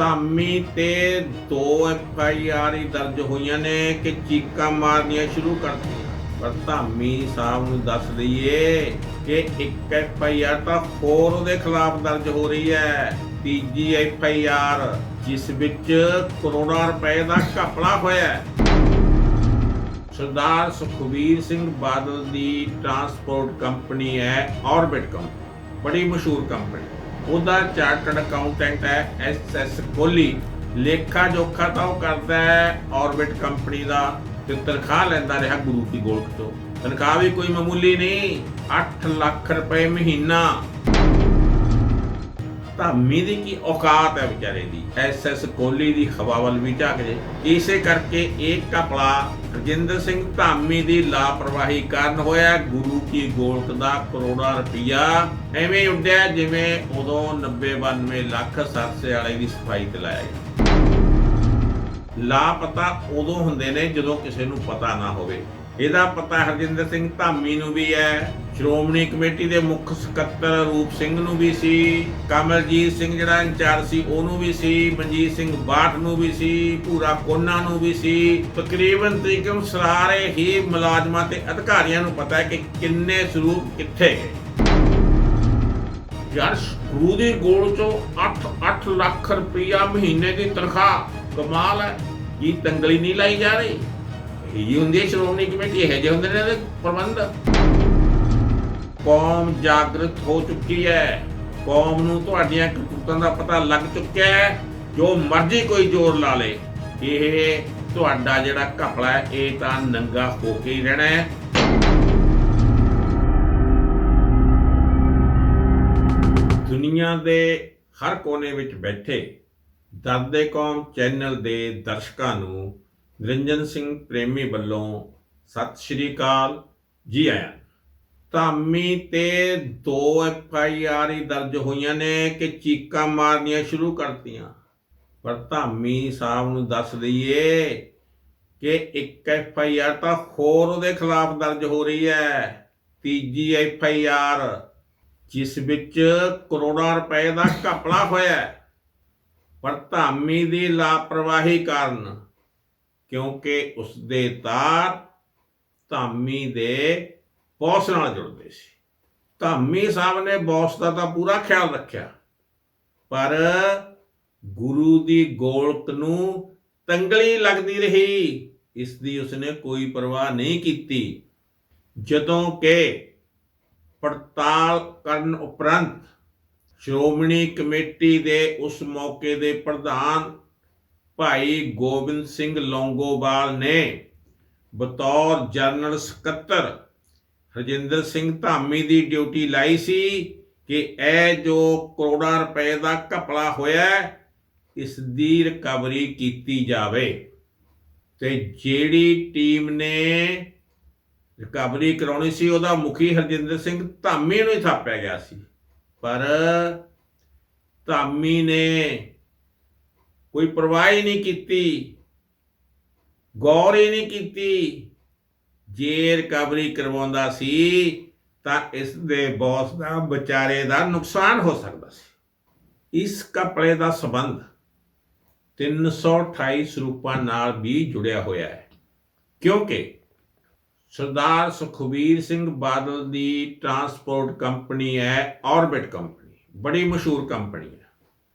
ਧਾਮੀ ਤੇ ਦੋ F I R ਹੀ ਦਰਜ ਹੋਈਆਂ ਨੇ ਕਿ ਚੀਕਾਂ ਮਾਰਨੀਆਂ ਸ਼ੁਰੂ ਕਰ ਦਿੱਤੀਆਂ। ਪਰ ਧਾਮੀ ਸਾਹਿਬ ਨੂੰ ਦੱਸ ਦਈਏ ਕਿ ਇੱਕ ਐਫ ਆਈ ਆਰ ਤਾਂ ਹੋਰ ਉਹਦੇ ਖਿਲਾਫ ਦਰਜ ਹੋ ਰਹੀ ਹੈ। ਤੀਜੀ ਐਫ ਆਈ ਆਰ ਜਿਸ ਵਿੱਚ ਕਰੋੜਾਂ ਰੁਪਏ ਦਾ ਘਪਲਾ ਹੋਇਆ ਹੈ। ਸਰਦਾਰ ਸੁਖਬੀਰ ਸਿੰਘ ਬਾਦਲ ਦੀ ਟਰਾਂਸਪੋਰਟ ਕੰਪਨੀ ਹੈ ਆਰਬਿਟ ਕੰਪਨੀ, ਬੜੀ ਮਸ਼ਹੂਰ ਕੰਪਨੀ। ਉਹਦਾ ਚਾਰਟਰਡ ਅਕਾਊਂਟੈਂਟ ਹੈ ਐਸ ਐਸ ਕੋਹਲੀ। ਲੇਖਾ ਜੋਖਾ ਤਾਂ ਉਹ ਕਰਦਾ ਹੈ ਆਰਬਿਟ ਕੰਪਨੀ ਦਾ ਤੇ ਤਨਖਾਹ ਲੈਂਦਾ ਰਿਹਾ ਗੁਰੂ ਦੀ ਗੋਲਕ ਤੋਂ। ਤਨਖਾਹ ਵੀ ਕੋਈ ਮਾਮੂਲੀ ਨਹੀਂ 8 ਲੱਖ ਰੁਪਏ ਮਹੀਨਾ। ਧਾਮੀ ਦੀ ਕੀ ਔਕਾਤ ਹੈ ਵਿਚਾਰੇ ਦੀ? ਐਸ ਐਸ ਦੀ ਹਵਾ ਵੀ ਝਾਕ ਜੇ। ਇਸੇ ਕਰਕੇ ਇਹ ਕਪੜਾ ਰਜਿੰਦਰ ਸਿੰਘ ਧਾਮੀ ਦੀ ਲਾਪਰਵਾਹੀ ਕਾਰਨ ਹੋਇਆ। ਗੁਰੂ ਕੀ ਗੋਲਕ ਦਾ ਕਰੋੜਾਂ ਰੁਪਈਆ ਐਵੇਂ ਉੱਡਿਆ ਜਿਵੇਂ ਉਦੋਂ 90 92 ਲੱਖ ਸਰਸੇ ਵਾਲੇ ਦੀ ਸਫ਼ਾਈ ਤੇ ਲਾਇਆ ਗਿਆ। ਲਾਪਤਾ ਉਦੋਂ ਹੁੰਦੇ ਨੇ ਜਦੋਂ ਕਿਸੇ ਨੂੰ ਪਤਾ ਨਾ ਹੋਵੇ। ਇਹਦਾ ਪਤਾ ਹਰਜਿੰਦਰ ਸਿੰਘ ਧਾਮੀ ਨੂੰ ਵੀ ਹੈ, ਸ਼੍ਰੋਮਣੀ ਕਮੇਟੀ ਦੇ ਮੁੱਖ ਸਕੱਤਰ ਰੂਪ ਸਿੰਘ ਨੂੰ ਵੀ ਸੀ, ਕਮਲਜੀਤ ਸਿੰਘ ਜਿਹੜਾ ਇੰਚਾਰਜ ਸੀ ਉਹਨੂੰ ਵੀ ਸੀ, ਮਨਜੀਤ ਸਿੰਘ ਬਾਠ ਨੂੰ ਵੀ ਸੀ ਪੂਰਾ ਕੋਨਾ ਨੂੰ ਵੀ ਸੀ। ਤਕਰੀਬਨ ਤਕਰੀਬਨ ਸਾਰੇ ਹੀ ਮੁਲਾਜ਼ਮਾਂ ਤੇ ਅਧਿਕਾਰੀਆਂ ਨੂੰ ਪਤਾ ਹੈ ਕਿ ਕਿੰਨੇ ਸਰੂਪ ਕਿੱਥੇ ਗਏ। ਯਾਰ ਗੁਰੂ ਦੀ ਗੋਲ ਚੋਂ 8-8 ਲੱਖ ਰੁਪਈਆ ਮਹੀਨੇ ਦੀ ਤਨਖਾਹ। ਕਮਾਲ ਹੈ, ਕੀ ਤੰਗਲੀ ਨਹੀਂ ਲਾਈ ਜਾ ਰਹੀ? ਇਹ ਹੁੰਦੀ ਹੈ ਸ਼੍ਰੋਮਣੀ ਕਮੇਟੀ, ਇਹ ਜਿਹੇ ਹੁੰਦੇ ਨੇ ਇਹਦੇ ਪ੍ਰਬੰਧ। ਕੌਮ ਜਾਗਰਤ ਹੋ ਚੁੱਕੀ ਹੈ। ਕੌਮ ਨੂੰ ਤੁਹਾਡੀਆਂ ਕਰਤੂਤਾਂ ਦਾ ਪਤਾ ਲੱਗ ਚੁੱਕਿਆ ਹੈ। ਜੋ ਮਰਜ਼ੀ ਕੋਈ ਜ਼ੋਰ ਲਾ ਲੇ, ਇਹ ਤੁਹਾਡਾ ਜਿਹੜਾ ਘਪਲਾ ਹੈ, ਇਹ ਤਾਂ ਨੰਗਾ ਹੋ ਕੇ ਹੀ ਰਹਿਣਾ ਹੈ। ਦੁਨੀਆ ਦੇ ਹਰ ਕੋਨੇ ਵਿੱਚ ਬੈਠੇ ਦਰਦੇ ਕੌਮ ਚੈਨਲ ਦੇ ਦਰਸ਼ਕਾਂ ਨੂੰ ਨਿਰੰਜਨ ਸਿੰਘ ਪ੍ਰੇਮੀ ਵੱਲੋਂ ਸਤਿ ਸ਼੍ਰੀ ਅਕਾਲ ਜੀ ਆਇਆਂ ਧਾਮੀ ਤੇ ਦੋ ਐਫ ਆਈ ਆਰ ਹੀ ਦਰਜ ਹੋਈਆਂ ਨੇ ਕਿ ਚੀਕਾਂ ਮਾਰਨੀਆਂ ਸ਼ੁਰੂ ਕਰਤੀਆਂ। ਪਰ ਧਾਮੀ ਸਾਹਿਬ ਨੂੰ ਦੱਸ ਦਈਏ ਕਿ ਇੱਕ ਐਫ ਆਈ ਆਰ ਤਾਂ ਹੋਰ ਉਹਦੇ ਖਿਲਾਫ ਦਰਜ ਹੋ ਰਹੀ ਹੈ। ਤੀਜੀ ਐਫ ਆਈ ਆਰ, ਜਿਸ ਵਿੱਚ ਕਰੋੜਾਂ ਰੁਪਏ ਦਾ ਘਪਲਾ ਹੋਇਆ ਪਰ ਧਾਮੀ ਦੀ ਲਾਪਰਵਾਹੀ ਕਾਰਨ ਕਿਉਂਕਿ ਉਸ ਦੇ ਤਾਰ ਧਾਮੀ ਦੇ ਬੌਸ ਨਾਲ ਜੁੜਦੇ ਸੀ। ਧਾਮੀ ਸਾਹਿਬ ਨੇ ਬੌਸ ਦਾ ਤਾਂ ਪੂਰਾ ਖਿਆਲ ਰੱਖਿਆ। ਪਰ ਗੁਰੂ ਦੀ ਗੋਲਕ ਨੂੰ ਤੰਗਲੀ ਲੱਗਦੀ ਰਹੀ। ਇਸ ਦੀ ਉਸਨੇ ਕੋਈ ਪਰਵਾਹ ਨਹੀਂ ਕੀਤੀ। ਜਦੋਂ ਕਿ ਪੜਤਾਲ ਕਰਨ ਉਪਰੰਤ ਸ਼੍ਰੋਮਣੀ ਕਮੇਟੀ ਦੇ ਉਸ ਮੌਕੇ ਦੇ ਪ੍ਰਧਾਨ ਭਾਈ ਗੋਬਿੰਦ ਸਿੰਘ ਲੌਂਗੋਵਾਲ ਨੇ ਬਤੌਰ ਜਨਰਲ ਸਕੱਤਰ ਹਰਜਿੰਦਰ ਸਿੰਘ ਧਾਮੀ ਦੀ ਡਿਊਟੀ ਲਾਈ ਸੀ ਕਿ ਇਹ ਜੋ ਕਰੋੜਾਂ ਰੁਪਏ ਦਾ ਘਪਲਾ ਹੋਇਆ ਇਸ ਦੀ ਰਿਕਵਰੀ ਕੀਤੀ ਜਾਵੇ। ਤੇ ਜਿਹੜੀ ਟੀਮ ਨੇ ਰਿਕਵਰੀ ਕਰਾਉਣੀ ਸੀ, ਉਹਦਾ ਮੁਖੀ ਹਰਜਿੰਦਰ ਸਿੰਘ ਧਾਮੀ ਨੂੰ ਹੀ ਥਾਪਿਆ ਗਿਆ ਸੀ। ਪਰ ਧਾਮੀ ਨੇ ਕੋਈ ਪਰਵਾਹ ਹੀ ਨਹੀਂ ਕੀਤੀ, ਗੌਰ ਹੀ ਨਹੀਂ ਕੀਤੀ ਜੇ ਰਿਕਵਰੀ ਕਰਵਾਉਂਦਾ ਸੀ, ਤਾਂ ਇਸ ਦੇ ਬੌਸ ਦਾ ਵਿਚਾਰੇ ਦਾ ਨੁਕਸਾਨ ਹੋ ਸਕਦਾ ਸੀ। ਇਸ ਕਪੜੇ ਦਾ ਸੰਬੰਧ 328 ਸਰੂਪਾਂ ਨਾਲ ਵੀ ਜੁੜਿਆ ਹੋਇਆ ਹੈ, ਕਿਉਂਕਿ ਸਰਦਾਰ ਸੁਖਬੀਰ ਸਿੰਘ ਬਾਦਲ ਦੀ ਟਰਾਂਸਪੋਰਟ ਕੰਪਨੀ ਹੈ ਆਰਬਿਟ ਕੰਪਨੀ, ਬੜੀ ਮਸ਼ਹੂਰ ਕੰਪਨੀ ਹੈ।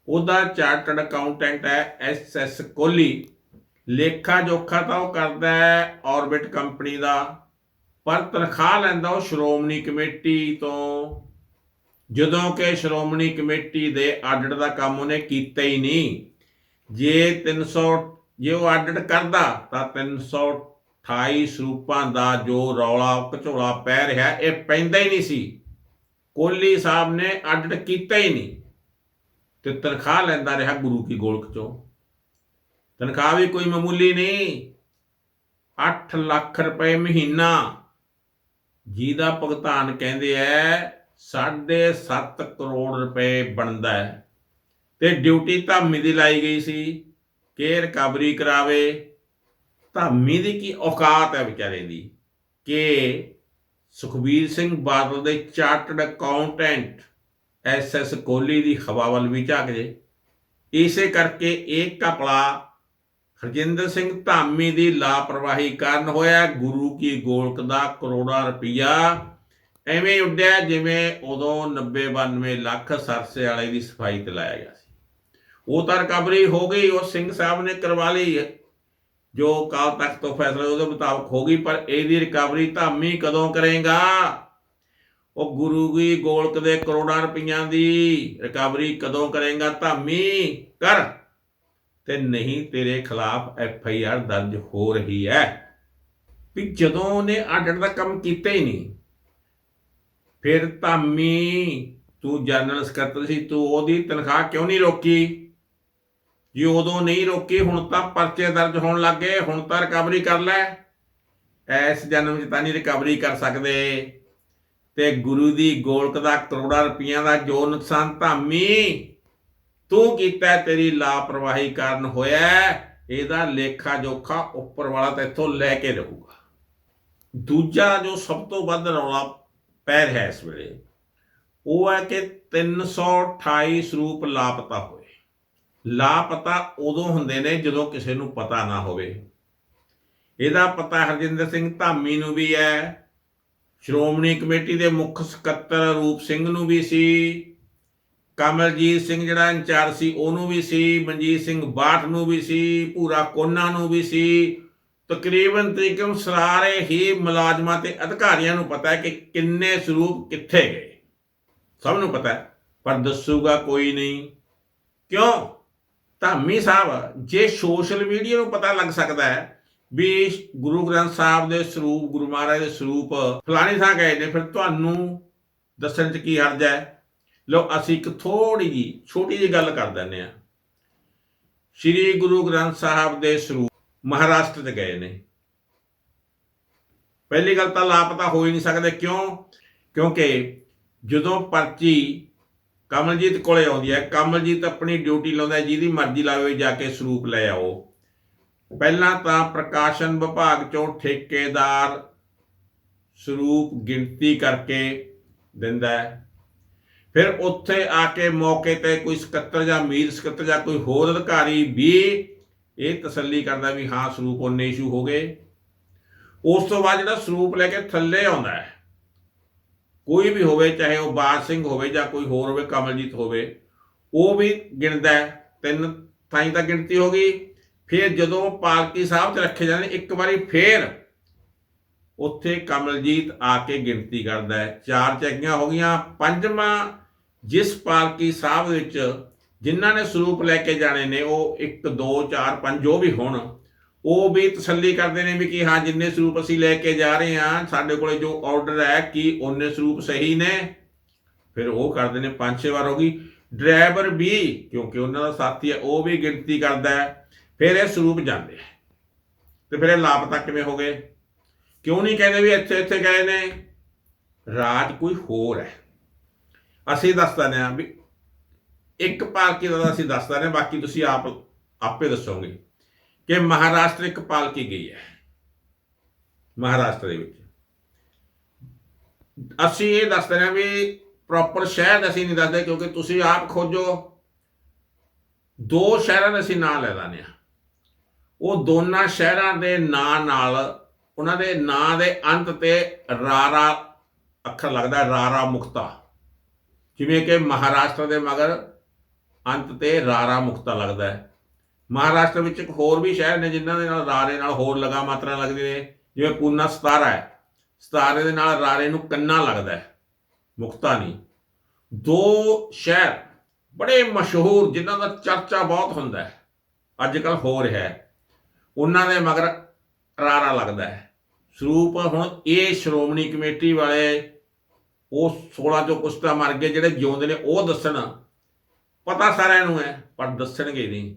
ਉਹਦਾ ਚਾਰਟਰਡ ਅਕਾਊਂਟੈਂਟ ਹੈ ਐਸ ਐਸ ਕੋਹਲੀ। ਲੇਖਾ ਜੋਖਾ ਤਾਂ ਉਹ ਕਰਦਾ ਹੈ ਆਰਬਿਟ ਕੰਪਨੀ ਦਾ, ਪਰ ਤਨਖਾਹ ਲੈਂਦਾ ਉਹ ਸ਼੍ਰੋਮਣੀ ਕਮੇਟੀ ਤੋਂ। ਜਦੋਂ ਕਿ ਸ਼੍ਰੋਮਣੀ ਕਮੇਟੀ ਦੇ ਆਡਿਟ ਦਾ ਕੰਮ ਉਹਨੇ ਕੀਤਾ ਹੀ ਨਹੀਂ। ਜੇ 300 ਜੇ ਉਹ ਆਡਿਟ ਕਰਦਾ ਤਾਂ 328 ਸਰੂਪਾਂ ਦਾ ਜੋ ਰੌਲਾ, ਘਚੋਲਾ ਪੈ ਰਿਹਾ, ਇਹ ਪੈਂਦਾ ਹੀ ਨਹੀਂ ਸੀ। ਕੋਹਲੀ ਸਾਹਿਬ ਨੇ ਆਡਿਟ ਕੀਤਾ ਹੀ ਨਹੀਂ। ਤੇ ਤਨਖਾਹ ਲੈਂਦਾ ਰਿਹਾ ਗੁਰੂ ਕੀ ਗੋਲਕ ਚੋਂ। ਤਨਖਾਹ ਵੀ ਕੋਈ ਮਾਮੂਲੀ ਨਹੀਂ। 8 ਲੱਖ ਰੁਪਏ ਮਹੀਨਾ। ਜਿਹਦਾ ਭੁਗਤਾਨ ਕਹਿੰਦੇ ਐ 7.5 ਕਰੋੜ ਰੁਪਏ ਬਣਦਾ ਹੈ ਤੇ ਡਿਊਟੀ ਧਾਮੀ ਦੀ ਲਾਈ ਗਈ ਸੀ, ਕਿ ਰਿਕਵਰੀ ਕਰਾਵੇ। ਧਾਮੀ ਦੀ ਕੀ ਔਕਾਤ ਹੈ ਵਿਚਾਰੇ ਦੀ। ਕਿ ਸੁਖਬੀਰ ਸਿੰਘ ਬਾਦਲ ਦੇ chartered accountant S S Kohli ਦੀ ਹਵਾ ਵੱਲ ਵੀ ਝਾਕ ਜੇ। ਇਸੇ ਕਰਕੇ ਇਹ ਕਪਲਾ ਹਰਜਿੰਦਰ ਸਿੰਘ ਧਾਮੀ ਦੀ ਲਾਪਰਵਾਹੀ ਕਾਰਨ ਹੋਇਆ। ਗੁਰੂ ਕੀ ਗੋਲਕ ਦਾ ਕਰੋੜਾ ਰੁਪਈਆ ਐਵੇਂ ਉੱਡਿਆ ਜਿਵੇਂ ਉਦੋਂ 90 92 ਲੱਖ ਸਰਸੇ ਵਾਲੇ ਦੀ ਸਫ਼ਾਈ ਤੇ ਲਾਇਆ ਗਿਆ ਸੀ। ਉਹ ਤਾਂ ਰਿਕਵਰੀ ਹੋ ਗਈ, ਉਹ ਸਿੰਘ ਸਾਹਿਬ ਨੇ ਕਰਵਾ ਲਈ। ਜੋ ਕਾਲ ਤੱਕ ਤੋਂ ਫੈਸਲਾ ਉਹਦੇ ਮੁਤਾਬਕ ਹੋ ਗਈ, ਪਰ ਇਹਦੀ ਰਿਕਵਰੀ ਧਾਮੀ ਕਦੋਂ ਕਰੇਗਾ? ਉਹ ਗੁਰੂ ਦੀ ਗੋਲਕ ਦੇ ਕਰੋੜਾਂ ਰੁਪਈਆਂ ਦੀ ਰਿਕਵਰੀ ਕਦੋਂ ਕਰੇਗਾ ਧਾਮੀ? ਕਰ। ਤੇ ਨਹੀਂ, ਤੇਰੇ ਖਿਲਾਫ ਐਫ ਆਈ ਆਰ ਦਰਜ ਹੋ ਰਹੀ ਹੈ। ਵੀ ਜਦੋਂ ਉਹਨੇ ਆਡਿਟ ਦਾ ਕੰਮ ਕੀਤਾ ਹੀ ਨਹੀਂ, ਫਿਰ ਧਾਮੀ, ਤੂੰ ਜਨਰਲ ਸਕੱਤਰ ਸੀ, ਤੂੰ ਉਹਦੀ ਤਨਖਾਹ ਕਿਉਂ ਨਹੀਂ ਰੋਕੀ? ਜੇ ਉਦੋਂ ਨਹੀਂ ਰੋਕੀ, ਹੁਣ ਤਾਂ ਪਰਚੇ ਦਰਜ ਹੋਣ ਲੱਗੇ ਹੁਣ ਤਾਂ ਰਿਕਵਰੀ ਕਰ ਲੈ। ਐਸ ਜਨਮ 'ਚ ਤਾਂ ਨਹੀਂ ਰਿਕਵਰੀ ਕਰ ਸਕਦੇ। ਤੇ ਗੁਰੂ ਦੀ ਗੋਲਕ ਦਾ ਕਰੋੜਾਂ ਰੁਪਈਆ ਦਾ ਜੋ ਨੁਕਸਾਨ ਧਾਮੀ ਤੂੰ ਕੀਤਾ ਤੇਰੀ ਲਾਪਰਵਾਹੀ ਕਾਰਨ ਹੋਇਆ ਇਹਦਾ ਲੇਖਾ ਜੋਖਾ ਉੱਪਰ ਵਾਲਾ ਤੇਥੋਂ ਲੈ ਕੇ ਰਹੂਗਾ। ਦੂਜਾ ਜੋ ਸਭ ਤੋਂ ਵੱਧ ਰੌਲਾ ਪੈ ਰਿਹਾ ਇਸ ਵੇਲੇ, ਉਹ ਹੈ ਕਿ 328 ਸਰੂਪ ਲਾਪਤਾ ਹੋਏ। ਲਾਪਤਾ ਉਦੋਂ ਹੁੰਦੇ ਨੇ ਜਦੋਂ ਕਿਸੇ ਨੂੰ ਪਤਾ ਨਾ ਹੋਵੇ। ਇਹਦਾ ਪਤਾ ਹਰਜਿੰਦਰ ਸਿੰਘ ਧਾਮੀ ਨੂੰ ਵੀ ਹੈ ਸ਼੍ਰੋਮਣੀ ਕਮੇਟੀ ਦੇ ਮੁੱਖ ਸਕੱਤਰ ਰੂਪ ਸਿੰਘ ਨੂੰ ਵੀ ਸੀ, ਕਮਲਜੀਤ ਸਿੰਘ ਜਿਹੜਾ ਇੰਚਾਰਜ ਸੀ ਉਹਨੂੰ ਵੀ ਸੀ, ਮਨਜੀਤ ਸਿੰਘ ਬਾਠ ਨੂੰ ਵੀ ਸੀ ਪੂਰਾ ਕੋਨਾ ਨੂੰ ਵੀ ਸੀ। ਤਕਰੀਬਨ ਤਰੀਕਮ ਸਾਰੇ ਹੀ ਮੁਲਾਜ਼ਮਾਂ ਤੇ ਅਧਿਕਾਰੀਆਂ ਨੂੰ ਪਤਾ ਹੈ ਕਿ ਕਿੰਨੇ ਸਰੂਪ ਕਿੱਥੇ ਗਏ। ਸਭ ਨੂੰ ਪਤਾ ਹੈ, ਪਰ ਦੱਸੂਗਾ ਕੋਈ ਨਹੀਂ। ਕਿਉਂ? ਧਾਮੀ ਸਾਹਿਬ, ਜੇ ਸੋਸ਼ਲ ਮੀਡੀਆ ਨੂੰ ਪਤਾ ਲੱਗ ਸਕਦਾ ਹੈ ਵੀ ਗੁਰੂ ਗ੍ਰੰਥ ਸਾਹਿਬ ਦੇ ਸਰੂਪ, ਗੁਰੂ ਮਹਾਰਾਜ ਦੇ ਸਰੂਪ ਫਲਾਣੀ ਥਾਂ ਗਏ ਨੇ, ਫਿਰ ਤੁਹਾਨੂੰ ਦੱਸਣ 'ਚ ਕੀ ਹਰਜ ਹੈ? ਲੋ ਅਸੀਂ ਇੱਕ ਥੋੜੀ ਜੀ ਛੋਟੀ ਜੀ ਗੱਲ ਕਰ ਦਿੰਦੇ ਆ ਸ੍ਰੀ ਗੁਰੂ ਗ੍ਰੰਥ ਸਾਹਿਬ ਦੇ ਸਰੂਪ ਮਹਾਰਾਸ਼ਟਰ 'ਚ ਗਏ ਨੇ। ਪਹਿਲੀ ਗੱਲ ਤਾਂ ਲਾਪਤਾ ਹੋ ਹੀ ਨਹੀਂ ਸਕਦੇ, ਕਿਉਂ? ਕਿਉਂਕਿ ਜਦੋਂ ਪਰਚੀ ਕਮਲਜੀਤ ਕੋਲੇ ਆਉਂਦੀ ਹੈ, ਕਮਲਜੀਤ ਆਪਣੀ ਡਿਊਟੀ ਲਾਉਂਦਾ ਜਿਹਦੀ ਮਰਜ਼ੀ ਲਾਵੇ ਜਾ ਕੇ ਸਰੂਪ ਲੈ ਆਓ। ਪਹਿਲਾਂ ਤਾਂ ਪ੍ਰਕਾਸ਼ਨ ਵਿਭਾਗ ਚੋਂ ਠੇਕੇਦਾਰ ਸਰੂਪ ਗਿਣਤੀ ਕਰਕੇ ਦਿੰਦਾ ਹੈ। ਫਿਰ ਉੱਥੇ ਆ ਕੇ ਮੌਕੇ ਤੇ ਕੋਈ ਸਕੱਤਰ ਜਾਂ ਮੀਰ ਸਕੱਤਰ ਜਾਂ ਕੋਈ ਹੋਰ ਅਧਿਕਾਰੀ ਵੀ ਇਹ ਤਸੱਲੀ ਕਰਦਾ ਵੀ ਹਾਂ, ਸਰੂਪ ਉਹਨੇ ਇਸ਼ੂ ਹੋ ਗਏ। ਉਸ ਤੋਂ ਬਾਅਦ ਜਿਹੜਾ ਸਰੂਪ ਲੈ ਕੇ ਥੱਲੇ ਆਉਂਦਾ ਹੈ, ਕੋਈ ਵੀ ਹੋਵੇ, ਚਾਹੇ ਉਹ ਬਾਜ ਸਿੰਘ ਹੋਵੇ ਜਾਂ ਕੋਈ ਹੋਰ ਹੋਵੇ, ਕਮਲਜੀਤ ਹੋਵੇ, ਉਹ ਵੀ ਗਿਣਦਾ ਤਿੰਨ ਥਾਈਂ ਤਾਂ ਗਿਣਤੀ ਹੋ ਗਈ। ਫਿਰ ਜਦੋਂ ਪਾਲਕੀ ਸਾਹਿਬ 'ਚ ਰੱਖੇ ਜਾਂਦੇ ਇੱਕ ਵਾਰੀ ਫੇਰ ਉੱਥੇ ਕਮਲਜੀਤ ਆ ਕੇ ਗਿਣਤੀ ਕਰਦਾ ਹੈ। ਚਾਰ ਚੈਕੀਆਂ ਹੋ ਗਈਆਂ। ਪੰਜਵਾਂ ਜਿਸ ਪਾਲਕੀ ਸਾਹਿਬ ਵਿੱਚ ਜਿਨ੍ਹਾਂ ਨੇ ਸਰੂਪ ਲੈ ਕੇ ਜਾਣੇ ਨੇ, ਉਹ 1 2 4 5 ਜੋ ਵੀ ਹੋਣ, ਉਹ ਵੀ ਤਸੱਲੀ ਕਰਦੇ ਨੇ ਵੀ ਕਿ ਹਾਂ, ਜਿੰਨੇ ਸਰੂਪ ਅਸੀਂ ਲੈ ਕੇ ਜਾ ਰਹੇ ਹਾਂ, ਸਾਡੇ ਕੋਲੇ ਜੋ ਆਰਡਰ ਹੈ ਕਿ ਉਹਨੇ ਸਰੂਪ ਸਹੀ ਨੇ। ਫਿਰ ਉਹ ਕਰਦੇ ਨੇ, ਪੰਜ, ਛੇ ਵਾਰ ਹੋ ਗਈ। ਡਰਾਈਵਰ ਵੀ, ਕਿਉਂਕਿ ਉਹਨਾਂ ਦਾ ਸਾਥੀ ਹੈ, ਉਹ ਵੀ ਗਿਣਤੀ ਕਰਦਾ ਹੈ। ਫਿਰ ਇਹ ਸਰੂਪ ਜਾਂਦੇ ਆ। ਤੇ ਫਿਰ ਇਹ ਲਾਪਤਾ ਕਿਵੇਂ ਹੋ ਗਏ? ਕਿਉਂ ਨਹੀਂ ਕਹਿੰਦੇ ਵੀ ਇੱਥੇ ਇੱਥੇ ਗਏ ਨੇ? ਰਾਜ ਕੋਈ ਹੋਰ ਹੈ। ਅਸੀਂ ਦੱਸ ਦਿੰਦੇ ਹਾਂ ਵੀ ਇੱਕ ਪਾਲਕੀ ਦਾ ਅਸੀਂ ਦੱਸ ਦਿੰਦੇ ਹਾਂ ਬਾਕੀ ਤੁਸੀਂ ਆਪ ਆਪੇ ਦੱਸੋਗੇ ਕਿ ਮਹਾਰਾਸ਼ਟਰ ਇੱਕ ਪਾਲਕੀ ਗਈ ਹੈ। ਮਹਾਰਾਸ਼ਟਰ ਦੇ ਵਿੱਚ। ਅਸੀਂ ਇਹ ਦੱਸ ਦਿੰਦੇ ਹਾਂ ਵੀ ਪ੍ਰੋਪਰ ਸ਼ਹਿਰ ਅਸੀਂ ਨਹੀਂ ਦੱਸਦੇ ਕਿਉਂਕਿ ਤੁਸੀਂ ਆਪ ਖੋਜੋ। ਦੋ ਸ਼ਹਿਰਾਂ ਦੇ ਅਸੀਂ ਨਾਂ ਲੈ ਦਿੰਦੇ ਹਾਂ। ਉਹ ਦੋਨਾਂ ਸ਼ਹਿਰਾਂ ਦੇ ਨਾਂ ਨਾਲ, ਉਹਨਾਂ ਦੇ ਨਾਂ ਦੇ ਅੰਤ ਤੇ ਰਾਰਾ ਅੱਖਰ ਲੱਗਦਾ ਰਾਰਾ ਮੁਕਤਾ। ਜਿਵੇਂ ਕਿ ਮਹਾਰਾਸ਼ਟਰ ਦੇ ਮਗਰ ਅੰਤ ਤੇ ਰਾਰਾ ਮੁਕਤਾ ਲੱਗਦਾ ਹੈ। ਮਹਾਰਾਸ਼ਟਰ ਵਿੱਚ ਇੱਕ ਹੋਰ ਵੀ ਸ਼ਹਿਰ ਨੇ ਜਿਨ੍ਹਾਂ ਦੇ ਨਾਲ ਰਾਰੇ ਨਾਲ ਹੋਰ ਲਗਾ ਮਾਤਰਾ ਲੱਗਦੀ ਨੇ ਜਿਵੇਂ ਪੂਨਾ ਸਤਾਰਾ ਹੈ। ਸਤਾਰੇ ਦੇ ਨਾਲ ਰਾਰੇ ਨੂੰ ਕੰਨਾ ਲੱਗਦਾ ਹੈ। ਮੁਕਤਾ ਨਹੀਂ। ਦੋ ਸ਼ਹਿਰ ਬੜੇ ਮਸ਼ਹੂਰ ਜਿਨ੍ਹਾਂ ਦਾ ਚਰਚਾ ਬਹੁਤ ਹੁੰਦਾ ਹੈ। ਅੱਜ ਕੱਲ ਹੋ ਰਿਹਾ ਹੈ। ਉਹਨਾਂ ਦੇ ਮਗਰ ਰਾਰਾ ਲੱਗਦਾ ਹੈ। ਸਰੂਪ ਹੁਣ ਇਹ ਸ਼੍ਰੋਮਣੀ ਕਮੇਟੀ ਵਾਲੇ ਉਹ 16 ਚੋਂ ਕੁਛ ਤਾਂ ਮਰ ਗਏ, ਜਿਹੜੇ ਜਿਉਂਦੇ ਨੇ, ਉਹ ਦੱਸਣ। ਪਤਾ ਸਾਰਿਆਂ ਨੂੰ ਹੈ, ਪਰ ਦੱਸਣਗੇ ਨਹੀਂ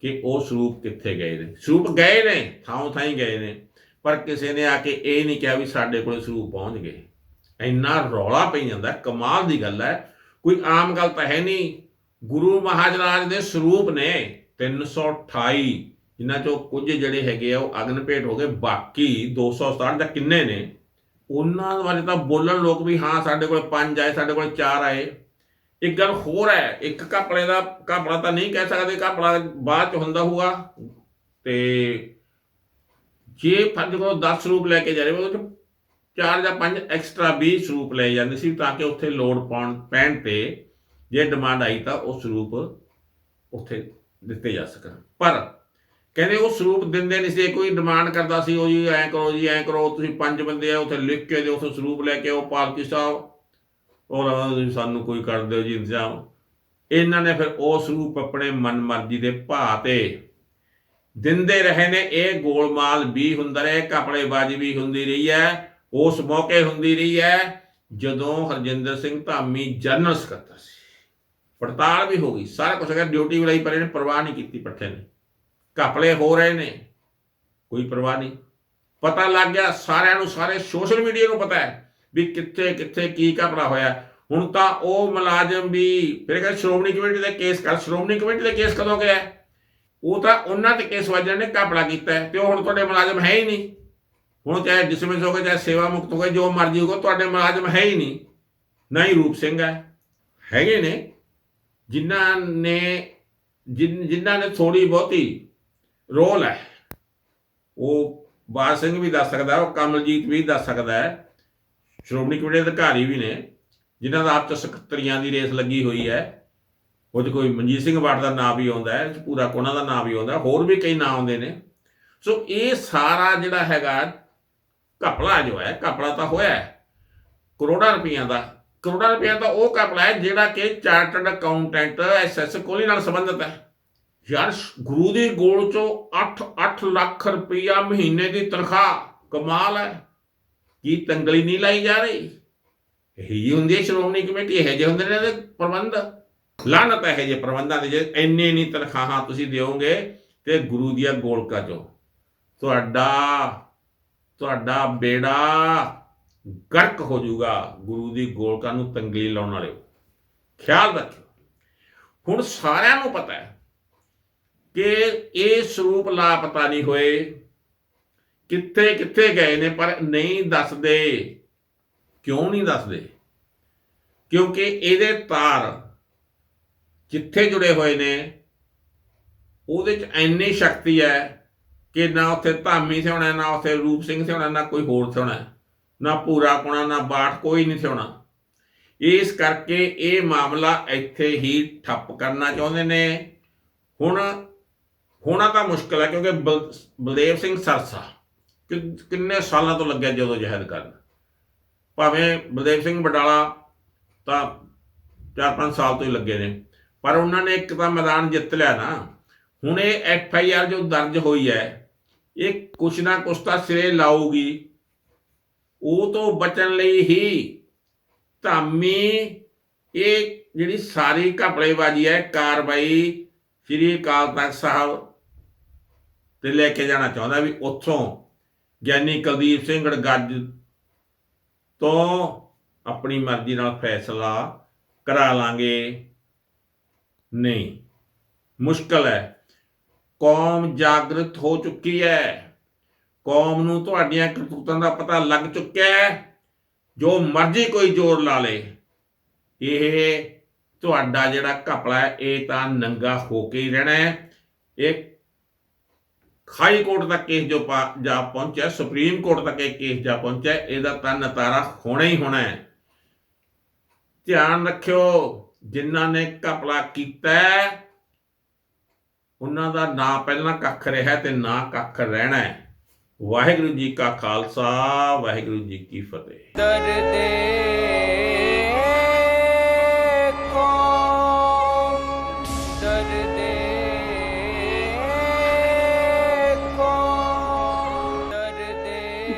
ਕਿ ਉਹ ਸਰੂਪ ਕਿੱਥੇ ਗਏ ਨੇ। ਸਰੂਪ ਗਏ ਨੇ ਥਾਂ ਥਾਂ ਹੀ ਗਏ ਨੇ, ਪਰ ਕਿਸੇ ਨੇ ਆ ਕੇ ਇਹ ਨਹੀਂ ਕਿਹਾ ਵੀ ਸਾਡੇ ਕੋਲ ਸਰੂਪ ਪਹੁੰਚ ਗਏ। ਇੰਨਾ ਰੌਲਾ ਪਈ ਜਾਂਦਾ ਕਮਾਲ ਦੀ ਗੱਲ ਹੈ। ਕੋਈ ਆਮ ਗੱਲ ਤਾਂ ਹੈ ਨਹੀਂ, ਗੁਰੂ ਮਹਾਰਾਜ ਦੇ ਸਰੂਪ ਨੇ 328 ਜਿਨ੍ਹਾਂ ਚੋਂ ਕੁਝ ਜਿਹੜੇ ਹੈਗੇ ਆ, ਉਹ ਅਗਨ ਭੇਟ ਹੋ ਗਏ, ਬਾਕੀ 267 ਜਾਂ ਕਿੰਨੇ ਨੇ, ਉਹਨਾਂ ਬਾਰੇ ਤਾਂ ਬੋਲਣ ਲੋਕ ਵੀ, ਹਾਂ, ਸਾਡੇ ਕੋਲ ਪੰਜ ਆਏ, ਸਾਡੇ ਕੋਲ ਚਾਰ ਆਏ। ਇੱਕ ਗੱਲ ਹੋਰ ਹੈ, ਇੱਕ ਘਪਲੇ ਦਾ, ਘਪਲਾ ਤਾਂ ਨਹੀਂ ਕਹਿ ਸਕਦੇ, ਘਪਲਾ ਬਾਅਦ ਚ ਹੁੰਦਾ ਹੋਊਗਾ। ਤੇ ਜੇ ਫਰਜ਼ ਕਰੋ 10 ਸਰੂਪ ਲੈ ਕੇ ਜਾ ਰਹੇ ਉਹਦੇ ਚ ਚਾਰ ਜਾਂ ਪੰਜ ਐਕਸਟਰਾ 20 ਸਰੂਪ ਲੈ ਜਾਂਦੇ ਸੀ, ਤਾਂ ਕਿ ਉੱਥੇ ਲੋਡ ਪਾਉਣ, ਪੈਣ ਤੇ ਜੇ ਡਿਮਾਂਡ ਆਈ ਤਾਂ ਉਹ ਸਰੂਪ ਉੱਥੇ ਦਿੱਤੇ ਜਾ ਸਕਣ। ਪਰ ਕਹਿੰਦੇ ਉਹ ਸਰੂਪ ਦਿੰਦੇ ਨਹੀਂ ਸੀ, ਕੋਈ ਡਿਮਾਂਡ ਕਰਦਾ ਸੀ, ਉਹ ਜੀ ਐਂ ਕਰੋ ਜੀ, ਐਂ ਕਰੋ, ਤੁਸੀਂ ਪੰਜ ਬੰਦੇ ਆ, ਉੱਥੇ ਲਿਖ ਕੇ ਦਿਓ ਉੱਥੇ ਸਰੂਪ ਲੈ ਕੇ ਆਓ, ਪਾਲਕੀ ਸਾਹਿਬ। ਔਰ ਸਾਨੂੰ ਕੋਈ ਕਰ ਦਿਓ ਜੀ ਇੰਤਜ਼ਾਮ। ਇਹਨਾਂ ਨੇ ਫਿਰ ਉਹ ਸਰੂਪ ਆਪਣੇ ਮਨਮਰਜ਼ੀ ਦੇ ਭਾਅ ਤੇ ਦਿੰਦੇ ਰਹੇ ਨੇ, ਇਹ ਗੋਲਮਾਲ ਵੀ ਹੁੰਦਾ ਰਿਹਾ ਕਪੜੇਬਾਜ਼ੀ ਵੀ ਹੁੰਦੀ ਰਹੀ ਹੈ, ਉਸ ਮੌਕੇ ਹੁੰਦੀ ਰਹੀ ਹੈ, ਜਦੋਂ ਹਰਜਿੰਦਰ ਸਿੰਘ ਧਾਮੀ ਜਨਰਲ ਸਕੱਤਰ ਸੀ। ਪੜਤਾਲ ਵੀ ਹੋ ਗਈ, ਸਾਰਾ ਕੁਝ ਅਗਰ ਡਿਊਟੀ ਵਾਲੀ ਪਰ ਨੇ, ਪਰਵਾਹ ਨਹੀਂ ਕੀਤੀ ਪੱਠੇ ਨੇ। ਘਪਲੇ ਹੋ ਰਹੇ ਨੇ। ਕੋਈ ਪਰਵਾਹ ਨਹੀਂ। ਪਤਾ ਲੱਗ ਗਿਆ, ਸਾਰਿਆਂ ਨੂੰ, ਸਾਰੇ ਸੋਸ਼ਲ ਮੀਡੀਆ ਨੂੰ ਪਤਾ ਹੈ ਵੀ ਕਿੱਥੇ ਕਿੱਥੇ ਕੀ ਘਪਲਾ ਹੋਇਆ। ਹੁਣ ਤਾਂ ਉਹ ਮੁਲਾਜ਼ਮ ਵੀ, ਫਿਰ ਕਹਿੰਦੇ ਸ਼੍ਰੋਮਣੀ ਕਮੇਟੀ ਦੇ ਕੇਸ ਕਰ, ਸ਼੍ਰੋਮਣੀ ਕਮੇਟੀ ਦੇ ਕੇਸ ਕਦੋਂ ਗਿਆ? ਉਹ ਤਾਂ ਉਹਨਾਂ ਤੇ ਕੇਸ ਵਜਣ ਨੇ, ਘਪਲਾ ਕੀਤਾ ਹੈ। ਤੇ ਉਹ ਹੁਣ ਤੁਹਾਡੇ ਮੁਲਾਜ਼ਮ ਹੈ ਹੀ ਨਹੀਂ। ਹੁਣ ਚਾਹੇ ਡਿਸਮਿਸ ਹੋ ਗਏ, ਚਾਹੇ ਸੇਵਾ ਮੁਕਤ ਹੋ ਗਏ, ਜੋ ਮਰਜ਼ੀ ਹੋਗਾ ਤੁਹਾਡੇ ਮੁਲਾਜ਼ਮ ਹੈ ਹੀ ਨਹੀਂ। ਨਾ ਹੀ ਰੂਪ ਸਿੰਘ ਹੈ। ਹੈਗੇ ਨੇ। ਜਿਨ੍ਹਾਂ ਨੇ, ਜਿਨ- ਜਿਨ੍ਹਾਂ ਨੇ ਥੋੜੀ ਬਹੁਤੀ ਰੋਲ ਹੈ। ਉਹ ਬਾਦ ਸਿੰਘ ਵੀ ਦੱਸ ਸਕਦਾ, ਉਹ ਕਮਲਜੀਤ ਵੀ ਦੱਸ ਸਕਦਾ ਹੈ। ਸ਼੍ਰੋਮਣੀ ਕਮੇਟੀ ਦੇ ਅਧਿਕਾਰੀ ਵੀ ਨੇ, ਜਿਨ੍ਹਾਂ ਦਾ ਆਪ ਚ ਸਕੱਤਰੀਆਂ ਦੀ ਰੇਸ ਲੱਗੀ ਹੋਈ ਹੈ। ਉਹ 'ਚ ਕੋਈ ਮਨਜੀਤ ਸਿੰਘ ਵਾਟ ਦਾ ਨਾਮ ਵੀ ਆਉਂਦਾ ਹੈ, ਪੂਰਾ ਕੋਨਾ ਦਾ ਨਾਮ ਵੀ ਆਉਂਦਾ ਹੋਰ ਵੀ ਕਈ ਨਾਮ ਆਉਂਦੇ ਨੇ। ਸੋ ਇਹ ਸਾਰਾ ਜਿਹੜਾ ਹੈਗਾ, ਘਪਲਾ ਜੋ ਹੈ, ਘਪਲਾ ਤਾਂ ਹੋਇਆ ਕਰੋੜਾਂ ਰੁਪਈਆਂ ਦਾ, ਕਰੋੜਾਂ ਰੁਪਈਆ ਦਾ ਉਹ ਘਪਲਾ ਹੈ ਜਿਹੜਾ ਕਿ ਚਾਰਟਰਡ ਅਕਾਊਂਟੈਂਟ ਐਸਐਸ ਕੋਹਲੀ ਨਾਲ ਸੰਬੰਧਿਤ ਹੈ। ਯਾਰ ਗੁਰੂ ਦੀ ਗੋਲ ਚੋਂ 8-8 ਲੱਖ ਰੁਪਈਆ ਮਹੀਨੇ ਦੀ ਤਨਖਾਹ ਕਮਾਲ ਹੈ। ਕੀ ਤੰਗਲੀ ਨਹੀਂ ਲਾਈ ਜਾ ਰਹੀ? ਇਹੀ ਹੁੰਦੀ ਹੈ ਸ਼੍ਰੋਮਣੀ ਕਮੇਟੀ, ਇਹ ਜਿਹੇ ਹੁੰਦੇ ਨੇ ਇਹਦੇ ਪ੍ਰਬੰਧ। ਲਾਨਤ ਹੈ ਜੇ ਪ੍ਰਬੰਧਾਂ ਦੇ ਜੇ ਇੰਨੇ ਨਹੀਂ ਤਨਖਾਹਾਂ ਤੁਸੀਂ ਦਿਓਗੇ ਤੇ ਗੁਰੂ ਦੀਆਂ ਗੋਲਕਾਂ ਚੋਂ। ਤੁਹਾਡਾ ਤੁਹਾਡਾ ਬੇੜਾ ਗਰਕ ਹੋ ਜਾਊਗਾ ਗੁਰੂ ਦੀ ਗੋਲਕਾਂ ਨੂੰ ਤੰਗਲੀ ਲਾਉਣ ਵਾਲੇ ਖਿਆਲ ਰੱਖਿਓ। ਹੁਣ ਸਾਰਿਆਂ ਨੂੰ ਪਤਾ ਹੈ ਕਿ ਇਹ ਸਰੂਪ ਲਾਪਤਾ ਨਹੀਂ ਹੋਏ। ਕਿੱਥੇ ਕਿੱਥੇ ਗਏ ਨੇ, ਪਰ ਨਹੀਂ ਦੱਸਦੇ। ਕਿਉਂ ਨਹੀਂ ਦੱਸਦੇ? ਕਿਉਂਕਿ ਇਹਦੇ ਤਾਰ ਜਿੱਥੇ ਜੁੜੇ ਹੋਏ ਨੇ, ਉਹਦੇ ਚ ਇੰਨੀ ਸ਼ਕਤੀ ਹੈ ਕਿ ਨਾ ਉੱਥੇ ਧਾਮੀ ਸਿਉਣਾ, ਨਾ ਉੱਥੇ ਰੂਪ ਸਿੰਘ ਸਿਉਣਾ, ਨਾ ਕੋਈ ਹੋਰ ਸਿਉਣਾ, ਨਾ ਪੂਰਾ ਕੋਣਾ, ਨਾ ਬਾਠ, ਕੋਈ ਨਹੀਂ ਸਿਉਣਾ। ਇਸ ਕਰਕੇ ਇਹ ਮਾਮਲਾ ਇੱਥੇ ਹੀ ਠੱਪ ਕਰਨਾ ਚਾਹੁੰਦੇ ਨੇ। ਹੁਣ ਹੋਣਾ ਤਾਂ ਮੁਸ਼ਕਲ ਹੈ ਕਿਉਂਕਿ ਬਲ- ਬਲਦੇਵ ਸਿੰਘ ਸਰਸਾ ਕਿ- ਕਿੰਨੇ ਸਾਲਾਂ ਤੋਂ ਲੱਗਿਆ ਜਦੋਂ ਜਹਿਦ ਕਰਨ। ਭਾਵੇਂ ਬਲਦੇਵ ਸਿੰਘ ਬਟਾਲਾ ਤਾਂ 4-5 ਸਾਲ ਤੋਂ ਹੀ ਲੱਗੇ ਨੇ, ਪਰ ਉਹਨਾਂ ਨੇ ਇੱਕ ਤਾਂ ਮੈਦਾਨ ਜਿੱਤ ਲਿਆ ਨਾ। ਹੁਣ ਇਹ ਐਫ ਆਈ ਆਰ ਜੋ ਦਰਜ ਹੋਈ ਹੈ, ਇਹ ਕੁਛ ਨਾ ਕੁਛ ਤਾਂ ਸਿਰੇ ਲਾਊਗੀ। ਉਹ ਤੋਂ ਬਚਣ ਲਈ ਹੀ ਧਾਮੀ ਇਹ ਜਿਹੜੀ ਸਾਰੀ ਘਪਲੇਬਾਜ਼ੀ ਹੈ, ਕਾਰਵਾਈ ਸ੍ਰੀ ਅਕਾਲ ਤਖਤ ਸਾਹਿਬ ਤੇ ਲੈ ਕੇ ਜਾਣਾ ਚਾਹੁੰਦਾ ਵੀ ਉੱਥੋਂ ਗਿਆਨੀ ਕੁਲਦੀਪ ਸਿੰਘ ਗੜਗੱਜ ਤੋਂ ਆਪਣੀ ਮਰਜ਼ੀ ਨਾਲ ਫੈਸਲਾ ਕਰਾ ਲਾਂਗੇ। ਨਹੀਂ, ਮੁਸ਼ਕਲ ਹੈ। ਕੌਮ ਜਾਗਰਤ ਹੋ ਚੁੱਕੀ ਹੈ। ਕੌਮ ਨੂੰ ਤੁਹਾਡੀਆਂ ਕਰਤੂਤਾਂ ਦਾ ਪਤਾ ਲੱਗ ਚੁੱਕਿਆ ਹੈ। ਜੋ ਮਰਜ਼ੀ ਕੋਈ ਜ਼ੋਰ ਲਾ ਲੇ, ਇਹ ਤੁਹਾਡਾ ਜਿਹੜਾ ਘਪਲਾ ਹੈ, ਇਹ ਤਾਂ ਨੰਗਾ ਹੋ ਕੇ ਹੀ ਰਹਿਣਾ ਹੈ। ਇਹ ਹਾਈ ਕੋਰਟ ਤੱਕ ਕੇਸ ਜੋ ਜਾ ਪਹੁੰਚਿਆ, ਸੁਪਰੀਮ ਕੋਰਟ ਤੱਕ ਇਹ ਕੇਸ ਜਾ ਪਹੁੰਚਿਆ, ਇਹਦਾ ਤਾਂ ਨਤਾਰਾ ਹੋਣਾ ਹੀ ਹੋਣਾ ਹੈ। ਧਿਆਨ ਰੱਖਿਓ, ਜਿਨ੍ਹਾਂ ਨੇ ਘਪਲਾ ਕੀਤਾ ਉਹਨਾਂ ਦਾ ਨਾਂ ਪਹਿਲਾਂ ਕੱਖ ਰਿਹਾ ਤੇ ਨਾ ਕੱਖ ਰਹਿਣਾ ਹੈ। ਵਾਹਿਗੁਰੂ ਜੀ ਕਾ ਖਾਲਸਾ, ਵਾਹਿਗੁਰੂ ਜੀ ਕੀ ਫਤਿਹ।